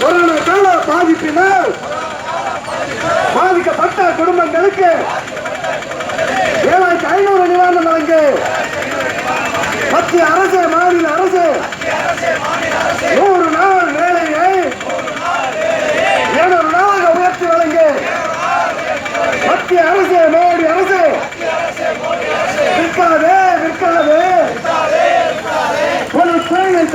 Corona கால பாதிப்பினால் பாதிக்கப்பட்ட குடும்பங்களுக்கு ஏழாயிரத்தி ஐநூறு நிவாரணம் வழங்கு மத்திய அரசு மாநில அரசு நூறு நாள் வேலையை இருநூறு நாளாக உயர்த்தி வழங்கு மத்திய அரசு மோடி அரசு விற்காதே விற்காதே. ஒரு தனியாருக்கு விற்காதே